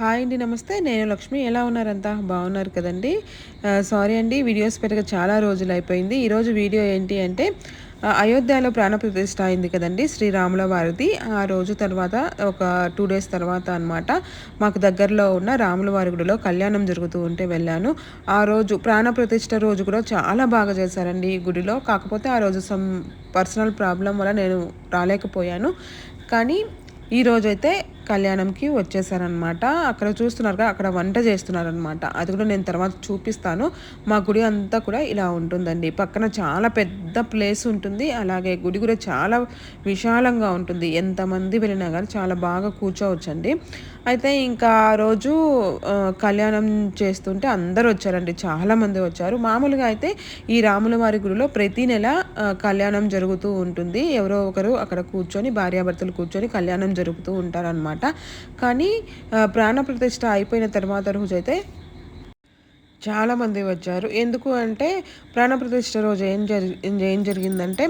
Hi అండి నమస్తే. నేను లక్ష్మి. ఎలా ఉన్నారంతా? బాగున్నారు కదండి? సారీ అండి వీడియోస్ పెట్టక చాలా రోజులు అయిపోయింది. ఈరోజు వీడియో ఏంటి అంటే అయోధ్యలో ప్రాణప్రతిష్ఠ అయింది కదండి శ్రీరాముల వారిది. ఆ రోజు తర్వాత ఒక టూ డేస్ తర్వాత అన్నమాట మాకు దగ్గరలో ఉన్న రాముల వారి గుడిలో కళ్యాణం జరుగుతూ ఉంటే వెళ్ళాను. ఆ రోజు ప్రాణప్రతిష్ఠ రోజు కూడా చాలా బాగా చేశారండి ఈ గుడిలో. కాకపోతే ఆ రోజు సమ్ పర్సనల్ ప్రాబ్లం వల్ల నేను రాలేకపోయాను. కానీ ఈ రోజైతే కళ్యాణంకి వచ్చేసారనమాట అక్కడ చూస్తున్నారుగా అక్కడ వంట చేస్తున్నారనమాట అది కూడా నేను తర్వాత చూపిస్తాను. మా గుడి అంతా కూడా ఇలా ఉంటుందండి. పక్కన చాలా పెద్ద ప్లేస్ ఉంటుంది. అలాగే గుడి కూడా చాలా విశాలంగా ఉంటుంది. ఎంతమంది వెళ్ళినా కానీ చాలా బాగా కూర్చోవచ్చండి. అయితే ఇంకా ఆ రోజు కళ్యాణం చేస్తుంటే అందరూ వచ్చారండి చాలామంది వచ్చారు. మామూలుగా అయితే ఈ రాముల వారి గుడిలో ప్రతి నెల కళ్యాణం జరుగుతూ ఉంటుంది. ఎవరో ఒకరు అక్కడ కూర్చొని భార్యాభర్తలు కూర్చొని కళ్యాణం జరుపుతూ ఉంటారనమాట కానీ ప్రాణ ప్రతిష్ట అయిపోయిన తర్వాత రోజైతే చాలామంది వచ్చారు. ఎందుకు అంటే ప్రాణప్రతిష్ఠ రోజు ఏం జరి ఏం జరిగిందంటే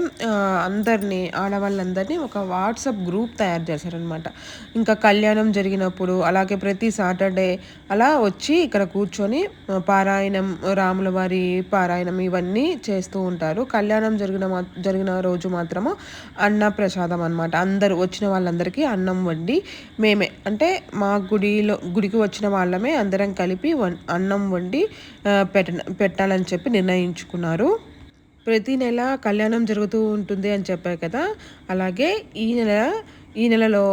అందరినీ ఆడవాళ్ళందరినీ ఒక వాట్సాప్ గ్రూప్ తయారు చేశారనమాట ఇంకా కళ్యాణం జరిగినప్పుడు అలాగే ప్రతి సాటర్డే అలా వచ్చి ఇక్కడ కూర్చొని పారాయణం రాముల వారి పారాయణం ఇవన్నీ చేస్తూ ఉంటారు. కళ్యాణం జరిగిన మా జరిగిన రోజు మాత్రము అన్న ప్రసాదం అనమాట అందరూ వచ్చిన వాళ్ళందరికీ అన్నం వండి మేమే. అంటే మా గుడిలో గుడికి వచ్చిన వాళ్ళమే అందరం కలిపి వన్ అన్నం వండి పెట్ట పెట్టాలని చెప్పి నిర్ణయించుకున్నారు. ప్రతి నెల కళ్యాణం జరుగుతూ ఉంటుంది అని చెప్పారు కదా. అలాగే ఈ నెల ఈ నెలలో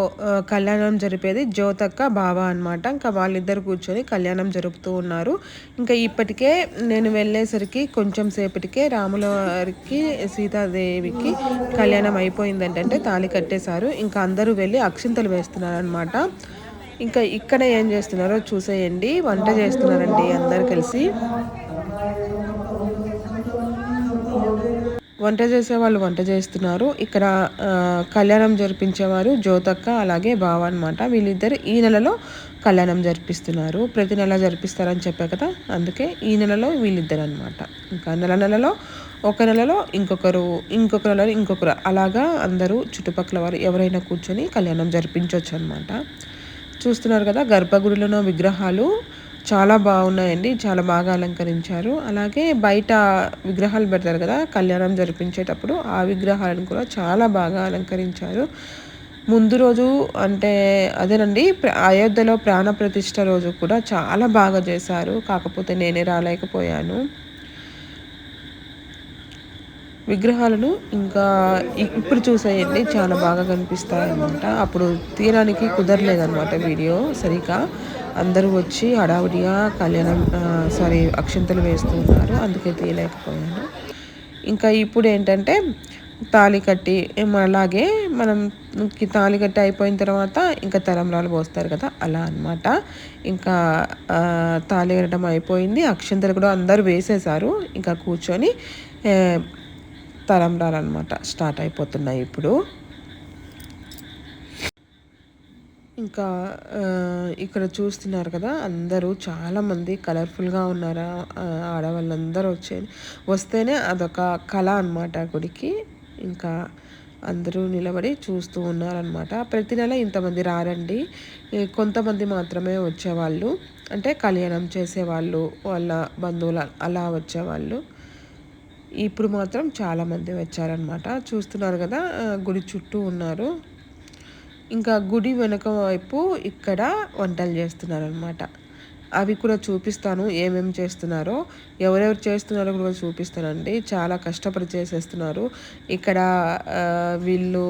కళ్యాణం జరిపేది జ్యోతక్క బావ అనమాట ఇంకా వాళ్ళిద్దరు కూర్చొని కళ్యాణం జరుపుతూ ఉన్నారు. ఇంకా ఇప్పటికే నేను వెళ్ళేసరికి కొంచెం సేపటికే రాముల వారికి సీతాదేవికి కళ్యాణం అయిపోయిందంటే తాళి కట్టేశారు. ఇంకా అందరూ వెళ్ళి అక్షింతలు వేస్తున్నారు అనమాట ఇంకా ఇక్కడ ఏం చేస్తున్నారో చూసేయండి వంట చేస్తున్నారండి అందరు కలిసి. వంట చేసే వాళ్ళు వంట చేస్తున్నారు. ఇక్కడ కళ్యాణం జరిపించేవారు జ్యోతక్క అలాగే బావ అనమాట వీళ్ళిద్దరు ఈ నెలలో కళ్యాణం జరిపిస్తున్నారు. ప్రతి నెల జరిపిస్తారని చెప్పా కదా అందుకే ఈ నెలలో వీళ్ళిద్దరు అనమాట ఇంకా నెల నెలలో ఒక నెలలో ఇంకొకరు ఇంకొక నెలలో ఇంకొకరు. అలాగా అందరూ చుట్టుపక్కల వారు ఎవరైనా కూర్చొని కళ్యాణం జరిపించవచ్చు అనమాట చూస్తున్నారు కదా గర్భగుడిలోనో విగ్రహాలు చాలా బాగున్నాయండి చాలా బాగా అలంకరించారు. అలాగే బయట విగ్రహాలు పెడతారు కదా కళ్యాణం జరిపించేటప్పుడు ఆ విగ్రహాలను కూడా చాలా బాగా అలంకరించారు. ముందు రోజు అంటే అదేనండి అయోధ్యలో ప్రాణప్రతిష్ఠ రోజు కూడా చాలా బాగా చేశారు. కాకపోతే నేనే రాలేకపోయాను. విగ్రహాలను ఇంకా ఇప్పుడు చూసేయండి. చాలా బాగా కనిపిస్తాయి అనమాట అప్పుడు తీయడానికి కుదరలేదన్నమాట వీడియో సరిగా అందరూ వచ్చి హడావుడిగా కళ్యాణం సారీ అక్షంతలు వేస్తూ ఉన్నారు. అందుకే తీయలేకపోయాను. ఇంకా ఇప్పుడు ఏంటంటే తాళి కట్టి అలాగే మనం తాళి కట్టి అయిపోయిన తర్వాత ఇంకా తలంబ్రాలు పోస్తారు కదా అలా అన్నమాట. ఇంకా తాళి కట్టడం అయిపోయింది. అక్షంతలు కూడా అందరూ వేసేసారు ఇంకా కూర్చొని తలంబ్రాలు అనమాట స్టార్ట్ అయిపోతున్నాయి ఇప్పుడు. ఇంకా ఇక్కడ చూస్తున్నారు కదా అందరూ చాలామంది కలర్ఫుల్గా ఉన్నారు ఆడవాళ్ళందరూ వచ్చే వస్తేనే అదొక కళ అనమాట గుడికి. ఇంకా అందరూ నిలబడి చూస్తూ ఉన్నారనమాట ప్రతి నెల ఇంతమంది రారండి. కొంతమంది మాత్రమే వచ్చేవాళ్ళు. అంటే కళ్యాణం చేసేవాళ్ళు వాళ్ళ బంధువులు అలా వచ్చేవాళ్ళు. ఇప్పుడు మాత్రం చాలామంది వచ్చారనమాట చూస్తున్నారు కదా గుడి చుట్టూ ఉన్నారు. ఇంకా గుడి వెనక వైపు ఇక్కడ వంటలు చేస్తున్నారనమాట అవి కూడా చూపిస్తాను ఏమేమి చేస్తున్నారో. ఎవరెవరు చేస్తున్నారో కూడా చూపిస్తానండి. చాలా కష్టపడి చేసేస్తున్నారు. ఇక్కడ వీళ్ళు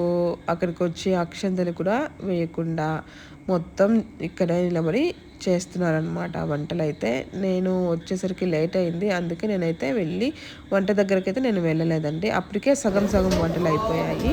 అక్కడికి వచ్చి అక్షంతలు కూడా వేయకుండా మొత్తం ఇక్కడ నిలబడి చేస్తున్నారనమాట వంటలు అయితే నేను వచ్చేసరికి లేట్ అయింది. అందుకే నేనైతే వెళ్ళి వంట దగ్గరకైతే నేను వెళ్ళలేదండి. అప్పటికే సగం సగం వంటలు అయిపోయాయి.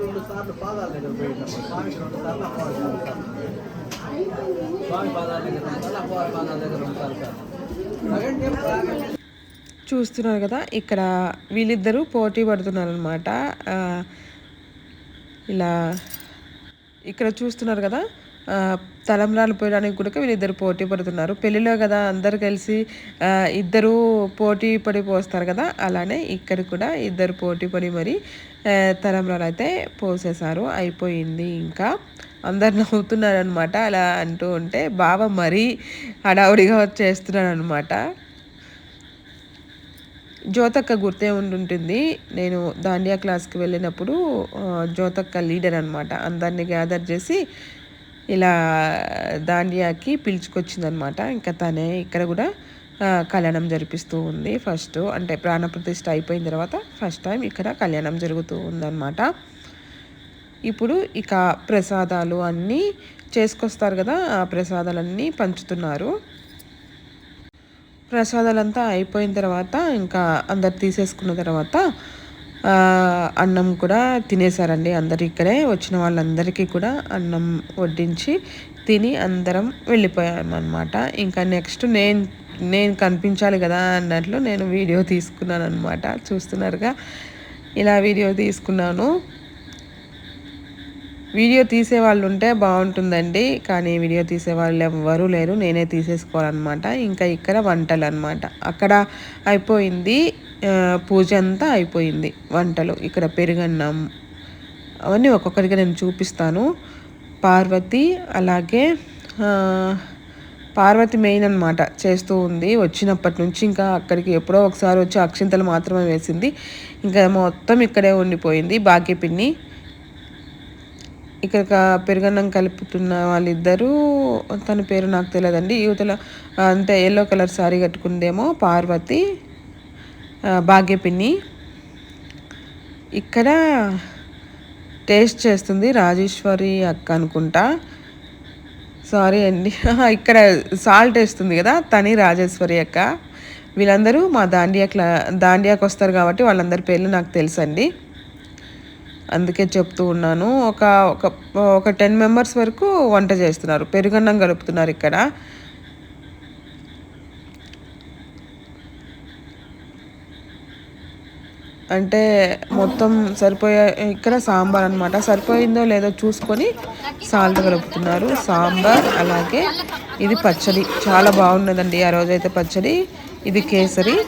రెండు సార్లు పాదాల దగ్గర స్వామికి రెండు సార్లు అమ్మవారి స్వామి పాదాల దగ్గర అమ్మవారి పాదాల దగ్గర సార్ చూస్తున్నారు కదా ఇక్కడ వీళ్ళిద్దరూ పోటీ పడుతున్నారు అనమాట ఇలా ఇక్కడ చూస్తున్నారు కదా తలంబ్రాలు పోయడానికి కూడా వీళ్ళిద్దరు పోటీ పడుతున్నారు. పెళ్ళిలో కదా అందరు కలిసి ఇద్దరు పోటీ పడి పోస్తారు కదా అలానే ఇక్కడ కూడా ఇద్దరు పోటీ పడి మరి తలంబ్రాలు అయితే పోసేశారు. అయిపోయింది ఇంకా. అందరు నవ్వుతున్నారు అనమాట అలా అంటూ ఉంటే బావ మరీ హడావుడిగా చేస్తున్నాడు అనమాట జ్యోతక్క గుర్తే ఉండుంటుంది. నేను దాండియా క్లాస్కి వెళ్ళినప్పుడు జ్యోతక్క లీడర్ అనమాట అందరినీ గ్యాదర్ చేసి ఇలా దాండియాకి పిలుచుకొచ్చిందనమాట. ఇంకా తనే ఇక్కడ కూడా కళ్యాణం జరిపిస్తూ ఉంది ఫస్ట్. అంటే ప్రాణప్రతిష్ఠ అయిపోయిన తర్వాత ఫస్ట్ టైం ఇక్కడ కళ్యాణం జరుగుతూ ఉందన్నమాట ఇప్పుడు ఇక ప్రసాదాలు అన్నీ చేసుకొస్తారు కదా ఆ ప్రసాదాలన్నీ పంచుతున్నారు. ప్రసాదాలంతా అయిపోయిన తర్వాత ఇంకా అందరు తీసేసుకున్న తర్వాత అన్నం కూడా తినేసారండి అందరు ఇక్కడే. వచ్చిన వాళ్ళందరికీ కూడా అన్నం వడ్డించి తిని అందరం వెళ్ళిపోయామన్నమాట. ఇంకా నెక్స్ట్ నేను నేను కనిపించాలి కదా అన్నట్లు నేను వీడియో తీసుకున్నాను అనమాట చూస్తున్నారుగా? ఇలా వీడియో తీసుకున్నాను. వీడియో తీసే వాళ్ళు ఉంటే బాగుంటుందండి. కానీ వీడియో తీసే వాళ్ళు ఎవ్వరూ లేరు. నేనే తీసేసుకోవాలన్నమాట. ఇంకా ఇక్కడ వంటలు అనమాట అక్కడ అయిపోయింది. పూజ అంతా అయిపోయింది. వంటలు ఇక్కడ పెరుగన్నం అవన్నీ ఒక్కొక్కరిగా నేను చూపిస్తాను. పార్వతి అలాగే పార్వతి మెయిన్ అనమాట చేస్తూ ఉంది. వచ్చినప్పటి నుంచి ఇంకా అక్కడికి ఎప్పుడో ఒకసారి వచ్చి అక్షింతలు మాత్రమే వేసింది. ఇంకా మొత్తం ఇక్కడే ఉండిపోయింది. భాగ్య పిన్ని. ఇక్కడ పెరుగన్నం కలుపుతున్న వాళ్ళిద్దరూ తన పేరు నాకు తెలియదండి యువతల అంటే ఎల్లో కలర్ శారీ కట్టుకుందేమో పార్వతి. భాగ్యపిన్ని. ఇక్కడ టేస్ట్ చేస్తుంది రాజేశ్వరి అక్క అనుకుంటా. సారీ అండి. ఇక్కడ సాల్ట్ వేస్తుంది కదా తని రాజేశ్వరి అక్క. వీళ్ళందరూ మా దాండియా క్లా దాండియాకి వస్తారు కాబట్టి వాళ్ళందరి పేర్లు నాకు తెలుసండి. అందుకే చెప్తూ ఉన్నాను. ఒక ఒక ఒక టెన్ మెంబర్స్ వరకు వంట చేస్తున్నారు. పెరుగన్నం కలుపుతున్నారు ఇక్కడ. అంటే మొత్తం సరిపోయే ఇక్కడ సాంబార్ అనమాట సరిపోయిందో లేదో చూసుకొని సాల్ట్ కలుపుతున్నారు. సాంబార్ అలాగే ఇది పచ్చడి. చాలా బాగున్నదండి ఆ రోజైతే పచ్చడి. ఇది కేసరి.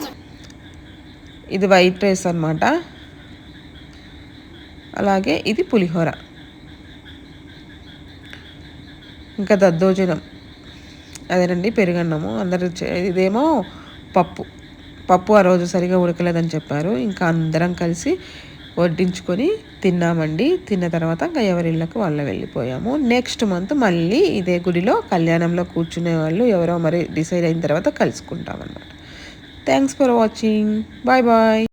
ఇది వైట్ రైస్ అనమాట అలాగే ఇది పులిహోర. ఇంకా దద్దోజనం. అదేనండి పెరుగన్నము. అందరు చే- ఇదేమో పప్పు. పప్పు ఆ రోజు సరిగా ఉడకలేదని చెప్పారు. ఇంకా అందరం కలిసి వడ్డించుకొని తిన్నామండి. తిన్న తర్వాత ఇంకా ఎవరిళ్ళకు వాళ్ళ వెళ్ళిపోయాము. నెక్స్ట్ మంత్ మళ్ళీ ఇదే గుడిలో కళ్యాణంలో కూర్చునే వాళ్ళు ఎవరో మరి డిసైడ్ అయిన తర్వాత కలుసుకుంటాం అన్నమాట thanks for watching bye bye